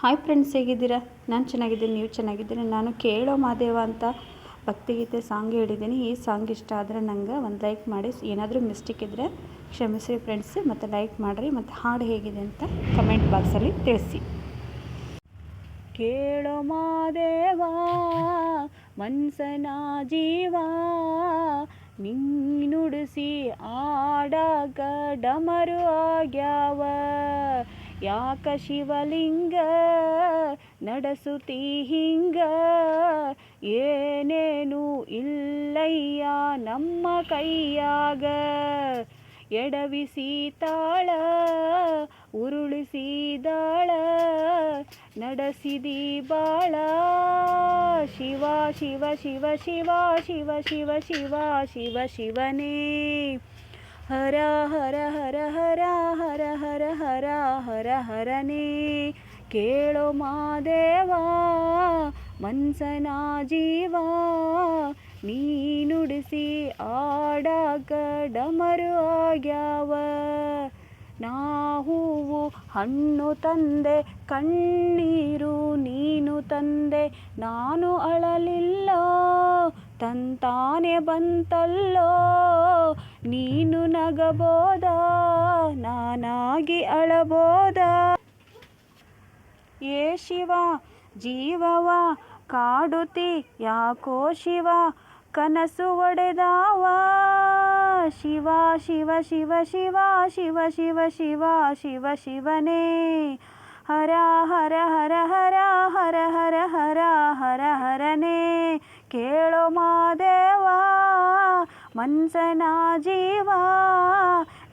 Hi friends ಹೇಗಿದ್ದೀರಾ? ನಾನು ಚೆನ್ನಾಗಿದ್ದೀನಿ, ನೀವು ಚೆನ್ನಾಗಿದ್ದೀನಿ ನಾನು ಕೇಳೋ ಮಾದೇವ ಅಂತ ಭಕ್ತಿಗೀತೆ ಸಾಂಗ್ ಹೇಳಿದ್ದೀನಿ. ಈ ಸಾಂಗ್ ಇಷ್ಟ ಆದರೆ ನಂಗೆ ಒಂದು ಲೈಕ್ ಮಾಡಿ. ಏನಾದರೂ ಮಿಸ್ಟೇಕ್ ಇದ್ದರೆ ಕ್ಷಮಿಸಿ ಫ್ರೆಂಡ್ಸ್ ಮತ್ತು ಲೈಕ್ ಮಾಡಿರಿ, ಮತ್ತು ಹಾಡು ಹೇಗಿದೆ ಅಂತ ಕಮೆಂಟ್ ಬಾಕ್ಸಲ್ಲಿ ತಿಳಿಸಿ. ಕೇಳೋ ಮಾದೇವ, ಮನ್ಸನ ಜೀವ, ನಿನ್ನುಡಿಸಿ ಆಡಾಗ ಡಮರು ಆಗ್ಯಾವ. ಯಾಕ ಶಿವಲಿಂಗ ನಡಸುತಿ ಹಿಂಗ ಏನೇನು ಇಲ್ಲಯ್ಯ ನಮ್ಮ ಕೈಯಾಗ. ಎಡವಿಸಿ ತಾಳ ಉರುಳಿಸಿದಾಳ ನಡೆಸಿದಿ ಬಾಳ. ಶಿವ ಶಿವ ಶಿವ ಶಿವ ಶಿವ ಶಿವ ಶಿವ ಶಿವ, ಶಿವನೇ. ಹರ ಹರ ಹರ ಹರ ಹರ ಹರ ಹರ ಹರ ಹರನೇ ಕೇಳೋ ಮಾದೇವ ಮನ್ಸನ ಜೀವ ನೀ ನುಡಿಸಿ ಆಡಾಗ ಡಮರು ಆಗ್ಯಾವ. ನಾ ಹೂವು ಹಣ್ಣು ತಂದೆ, ಕಣ್ಣೀರು ನೀನು ತಂದೆ, ನಾನು ಅಳಲಿಲ್ಲೋ. ತಂತಾನೆ ಬಂತಲ್ಲೋ, ನೀನು ನಗಬೋದ? ನಾನಾಗಿ ಅಳಬೋದ? ಏ ಶಿವ, ಜೀವವ, ಕಾಡುತಿ, ಯಾಕೋ ಶಿವ, ಕನಸು ಒಡೆದಾವ? ಶಿವ ಶಿವ ಶಿವ ಶಿವ ಶಿವ ಶಿವ ಶಿವ ಶಿವ, ಶಿವನೇ. ಹರ ಹರ ಹರ ಹರ ಹರ ಹರ ಹರ ಹರ, ಹರನೇ. ಕೇಳೋ ಮಾದೇವ ಮನ್ಸನ ಜೀವ,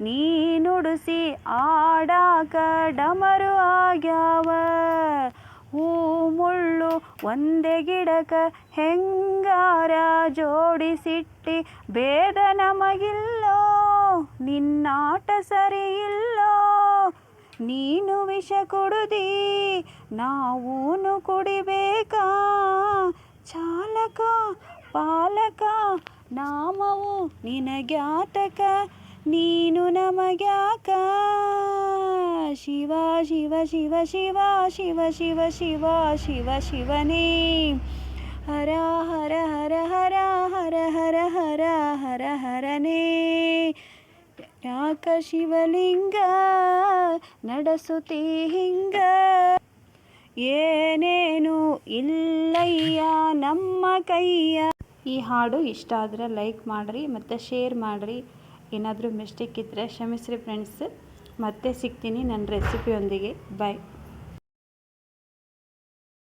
ನೀ ನುಡಿಸಿ ಆಡಾಕ ಡಮರು ಆಗ್ಯಾವ. ಹೂ ಮುಳ್ಳು ಒಂದೇ ಗಿಡಕ ಹೆಂಗಾರ ಜೋಡಿಸಿಟ್ಟಿ, ಭೇದ ನಮಗಿಲ್ಲೋ, ನಿನ್ನಾಟ ಸರಿಯಿಲ್ಲೋ. ನೀನು ವಿಷ ಕುಡುದಿ, ನಾವೂನು ಕುಡಿಬೇಕಾ? ಚಾಲಕ, ಪಾಲಕ, ನಾಮವು ನಿನಗ್ಯಾತಕ, ನೀನು ನಮಗ್ಯಾಕ? ಶಿವ ಶಿವ ಶಿವ ಶಿವ ಶಿವ ಶಿವ ಶಿವ ಶಿವ, ಶಿವನೇ. ಹರ ಹರ ಹರ ಹರ ಹರ ಹರ ಹರ ಹರ, ಹರನೇ. ಯಾಕ ಶಿವಲಿಂಗ, ನಡೆಸುತ್ತಿ ಹಿಂಗ? ಏನೇನು ಇಲ್ಲಯ್ಯ, ನಮ್ಮ ಕೈಯ. ಈ ಹಾಡು ಇಷ್ಟ ಆದರೆ ಲೈಕ್ ಮಾಡಿರಿ, ಮತ್ತು ಶೇರ್ ಮಾಡಿರಿ. ಏನಾದರೂ ಮಿಸ್ಟೇಕ್ ಇದ್ದರೆ ಕ್ಷಮಿಸ್ರಿ ಫ್ರೆಂಡ್ಸ್ ಮತ್ತೆ ಸಿಗ್ತೀನಿ ನನ್ನ ರೆಸಿಪಿಯೊಂದಿಗೆ ಬಾಯ್